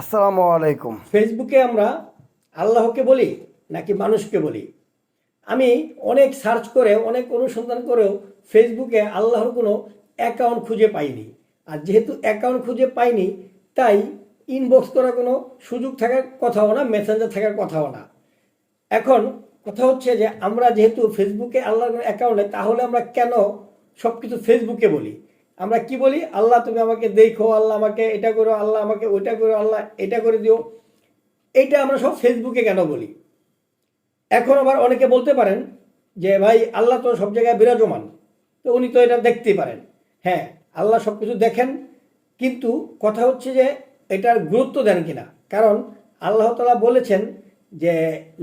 আসসালামু আলাইকুম। ফেসবুকে আমরা আল্লাহকে বলি নাকি মানুষকে বলি? আমি অনেক সার্চ করে অনেক অনুসন্ধান করেও ফেসবুকে আল্লাহর কোনো অ্যাকাউন্ট খুঁজে পাইনি। আর যেহেতু অ্যাকাউন্ট খুঁজে পাইনি, তাই ইনবক্স করার কোনো সুযোগ থাকার কথাও না মেসেঞ্জার থাকার কথাও না। এখন কথা হচ্ছে যে, আমরা যেহেতু ফেসবুকে আল্লাহর কোনো অ্যাকাউন্ট নেই, তাহলে আমরা কেন সব কিছু ফেসবুকে বলি? আমরা কি বলি? আল্লাহ, তুমি আমাকে দেখো, আল্লাহ আমাকে এটা করো, আল্লাহ আমাকে ওইটা করো, আল্লাহ এটা করে দিও। এটা আমরা সব ফেসবুকে কেন বলি? এখন আবার অনেকে বলতে পারেন যে, ভাই, আল্লাহ তো সব জায়গায় বিরাজমান। তো উনি তো এটা দেখতেই পারেন। হ্যাঁ আল্লাহ সব কিছু দেখেন, কিন্তু কথা হচ্ছে যে, এটার গুরুত্ব দেন কিনা? কারণ আল্লাহ তালা বলেছেন যে,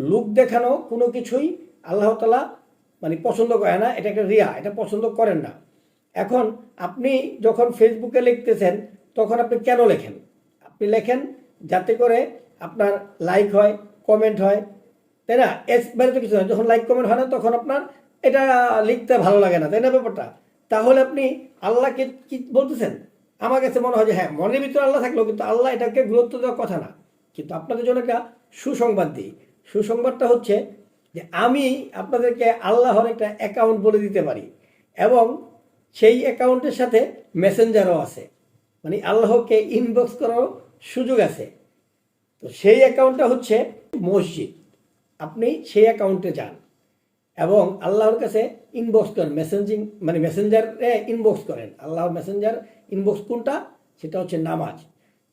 লুক দেখানো কোনো কিছুই আল্লাহ তালা মানে পছন্দ করে না। এটা একটা রিয়া, এটা পছন্দ করেন না। এখন আপনি যখন ফেসবুকে লিখতেছেন, তখন আপনি কেন লেখেন? আপনি লেখেন যাতে করে আপনার লাইক হয় কমেন্ট হয়, তাই না? এস বাইরে তো কিছু না, যখন লাইক কমেন্ট হয় না, তখন আপনার এটা লিখতে ভালো লাগে না, তাই না ব্যাপারটা? তাহলে আপনি আল্লাহকে কি বলতেছেন? আমার কাছে মনে হয় যে হ্যাঁ মনের ভিতরে আল্লাহ থাকলেও কিন্তু আল্লাহ এটাকে গুরুত্ব দেওয়ার কথা না। কিন্তু আপনাদের জন্য একটা সুসংবাদ দিই। সুসংবাদটা হচ্ছে যে আমি আপনাদেরকে আল্লাহর একটা অ্যাকাউন্ট বলে দিতে পারি এবং সেই অ্যাকাউন্টের সাথে মেসেঞ্জারও আছে। মানে আল্লাহকে ইনবক্স করারও সুযোগ আছে। তো সেই অ্যাকাউন্টটা হচ্ছে মসজিদ। আপনি সেই অ্যাকাউন্টে যান এবং আল্লাহর কাছে ইনবক্স করেন মেসেঞ্জিং মানে মেসেঞ্জারে ইনবক্স করেন। আল্লাহর মেসেঞ্জার ইনবক্স কোনটা? সেটা হচ্ছে নামাজ।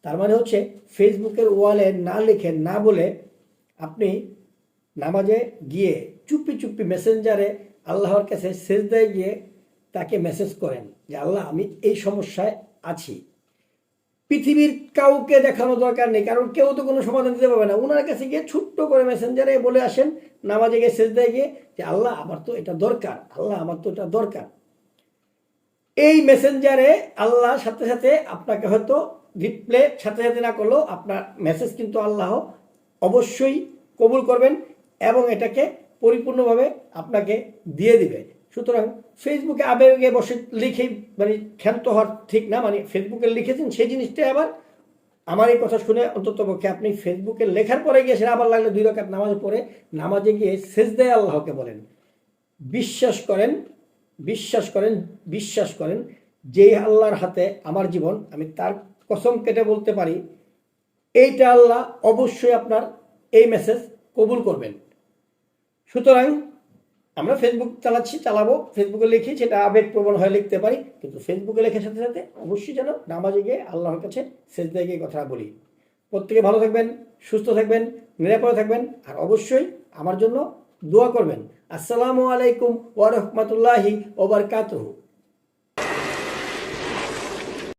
তার মানে হচ্ছে ফেসবুকের ওয়ালে না লিখে, না বলে আপনি নামাজে গিয়ে চুপি চুপি মেসেঞ্জারে আল্লাহর কাছে সেজদায় গিয়ে তাকে মেসেজ করেন যে, আল্লাহ, আমি এই সমস্যায় আছি। পৃথিবীর কাউকে দেখানো দরকার নেই, কারণ কেউ তো কোনো সমাধান দিতে পারবে না। ওনার কাছে গিয়ে ছোট্ট করে মেসেঞ্জারে বলে আসেন, নামাজে গিয়ে শেষ দেয় গিয়ে যে, আল্লাহ, আমার তো এটা দরকার, আল্লাহ, আমার তো এটা দরকার। এই মেসেঞ্জারে আল্লাহ সাথে সাথে আপনাকে হয়তো রিপ্লে সাথে সাথে না করলেও আপনার মেসেজ কিন্তু আল্লাহ অবশ্যই কবুল করবেন এবং এটাকে পরিপূর্ণভাবে আপনাকে দিয়ে দিবে। সুতরাং ফেসবুকে আবেগে বসে লিখে মানে ক্ষান্ত হওয়ার ঠিক না মানে ফেসবুকে লিখেছেন সেই জিনিসটাই আবার আমার এই কথা শুনে অন্তত পক্ষে আপনি ফেসবুকে লেখার পরে গিয়ে সেটা আবার লাগলে দুই রকাত নামাজ পড়ে নামাজে গিয়ে সেজদায় আল্লাহকে বলেন। বিশ্বাস করেন বিশ্বাস করেন বিশ্বাস করেন, যেই আল্লাহর হাতে আমার জীবন, আমি তার কসম কেটে বলতে পারি, এইটা আল্লাহ অবশ্যই আপনার এই মেসেজ কবুল করবেন। সুতরাং আমরা ফেসবুক চালাচ্ছি, চালাবো। ফেসবুকে লিখি সেটা আবেগপ্রবণ হয়ে লিখতে পারি। কিন্তু ফেসবুকে লেখার সাথে সাথে অবশ্যই যেন নামাজে গিয়ে আল্লাহর কাছে সেজদায় গিয়ে কথা বলি। প্রত্যেকে ভালো থাকবেন, সুস্থ থাকবেন, নিরাপদে থাকবেন আর অবশ্যই আমার জন্য দোয়া করবেন। আসসালামু আলাইকুম ওয়া রাহমাতুল্লাহি ওয়া বারাকাতুহু।